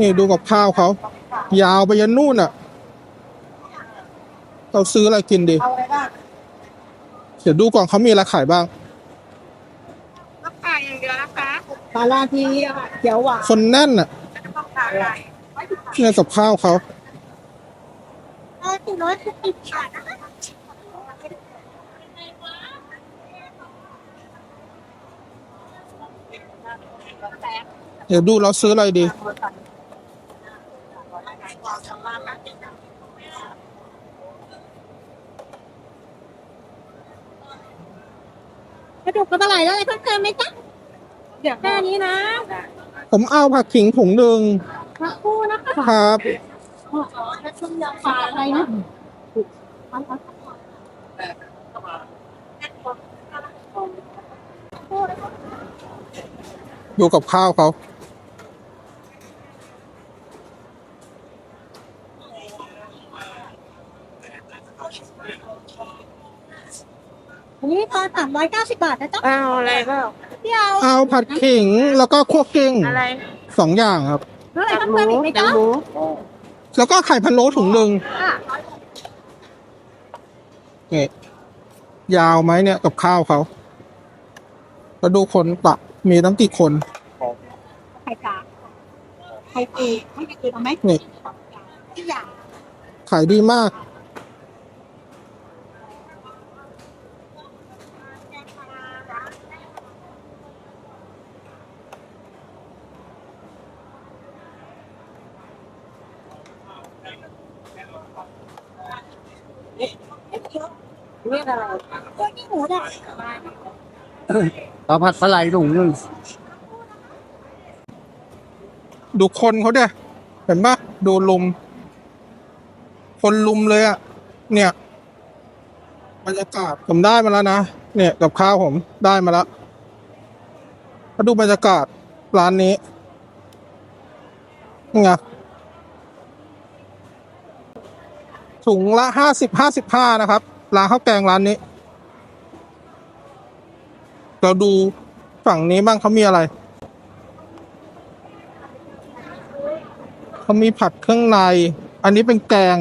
นี่ดูกับข้าวเขา ยาวไปยันนู่นอะ เราซื้ออะไรกินดี เอาอะไรบ้างเดี๋ยวดูก่อนเขามีอะไรขายบ้างต้องขายอย่างเดียวนะคะปลาลาทีเขียวหวานคนแน่นอะต้องขายอะไรเนี่ยกับข้าวเขา เออถึงร้อยสิบสิบบาทนะคะเดี๋ยวดูเราซื้ออะไรดี ก ดูกกระไหลแล้วอะไรเพิ่มเติมไหมจ๊ะเดี๋ยวแค่นี้นะผมเอาผักขิงถุงหนึ่งสักครู่นะคะครับ แล้วชุดยำปลาอะไรนะดูกับข้าวเขา อันนี้ตอนสามร้อยเก้าสิบบาทนะจ๊ะเอาอะไรเปล่าพี่เอาเอาผัดขิงแล้วก็คั่วกลิ้งอะไรสองอย่างครับ แล้วอะไรเพิ่มเติมอีกไหมจ๊ะแล้วก็ไข่พะโล้ถุงหนึ่งค่ะนี่ยาวไหมเนี่ยกับข้าวเขาแล้วดูคนตักมีตั้งกี่คนไข่กาไข่ปูไม่ไข่ปูเอาไหมนี่ทุกอย่าง ขายดีมาก เรียกอะไรตัวนี้หมูได้เอาผัดปลาไหลถุงหนึ่งดูคนเขาเด้เห็นปะดูลุม คนลุมเลยอะเนี่ยบรรยากาศผมได้มาแล้วนะ เนี่ยกับข้าวผมได้มาแล้วมาดูบรรยากาศร้านนี้นี่ไง ถุงละห้าสิบห้าสิบห้านะครับ ร้านข้าวแกงร้านนี้ เราดูฝั่งนี้บ้างเขามีอะไร เขามีผัดเครื่องใน อันนี้เป็นแกง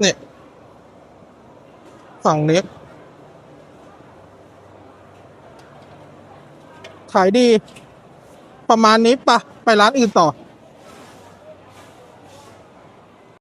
เนี่ย ฝั่งนี้ขายดี ประมาณนี้ปะ ไปร้านอื่นต่อ